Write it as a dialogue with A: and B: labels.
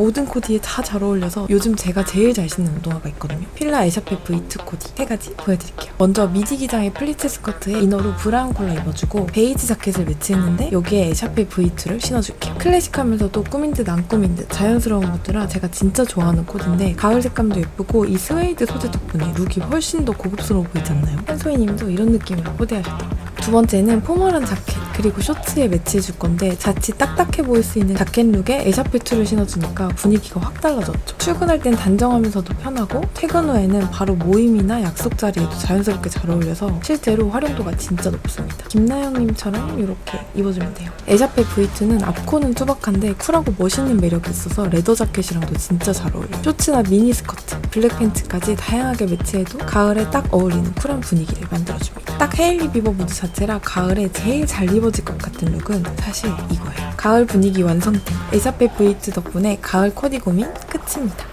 A: 모든 코디에 다 잘 어울려서 요즘 제가 제일 잘 신는 운동화가 있거든요. 필라 에샤페 V2 코디 세 가지 보여드릴게요. 먼저 미디 기장의 플리츠 스커트에 이너로 브라운 컬러 입어주고 베이지 자켓을 매치했는데 여기에 에샤페 V2를 신어줄게요. 클래식하면서도 꾸민 듯 안 꾸민 듯 자연스러운 것들아 제가 진짜 좋아하는 코디인데 가을 색감도 예쁘고 이 스웨이드 소재 덕분에 룩이 훨씬 더 고급스러워 보이지 않나요? 한소희님도 이런 느낌으로 코디하셨더라고요. 두 번째는 포멀한 자켓 그리고 쇼츠에 매치해줄 건데 자칫 딱딱해 보일 수 있는 자켓 룩에 에샤페 2를 신어주니까 분위기가 확 달라졌죠. 출근할 땐 단정하면서도 편하고 퇴근 후에는 바로 모임이나 약속 자리에도 자연스럽게 잘 어울려서 실제로 활용도가 진짜 높습니다. 김나영님처럼 이렇게 입어주면 돼요. 에샤페 V2는 앞코는 투박한데 쿨하고 멋있는 매력이 있어서 레더 자켓이랑도 진짜 잘 어울려요. 쇼츠나 미니 스커트, 블랙 팬츠까지 다양하게 매치해도 가을에 딱 어울리는 쿨한 분위기를 만들어줍니다. 딱 헤일리 비버 무드 자체라 가을에 제일 잘 입어 질것 같은 룩은 사실 이거예요. 가을 분위기 완성템 에샤페 V2 덕분에 가을 코디 고민 끝입니다.